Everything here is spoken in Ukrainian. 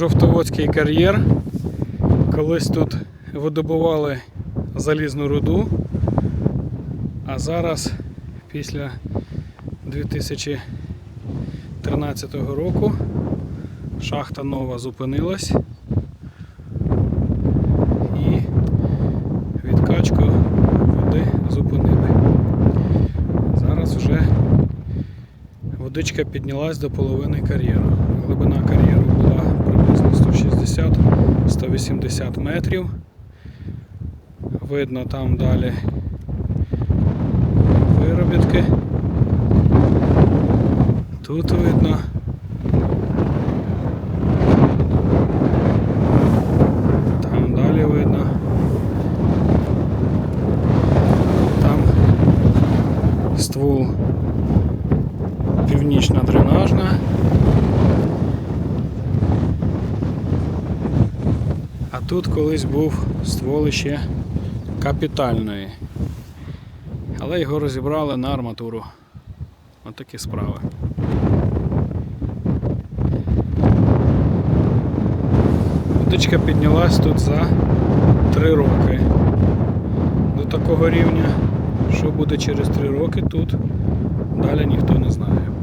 Жовтоводський кар'єр. Колись тут видобували залізну руду, а зараз, після 2013 року, шахта нова зупинилась і відкачку води зупинили. Зараз вже водичка піднялась до половини кар'єру. Глибина кар'єру 160-180 метрів. Видно там далі виробітки. Тут видно. Там далі видно. Там ствол північна дренажна. Тут колись був ствол іще капітальної. Але його розібрали на арматуру. Отакі справи. Водичка піднялась тут за 3 роки. До такого рівня, що буде через 3 роки тут, далі ніхто не знає.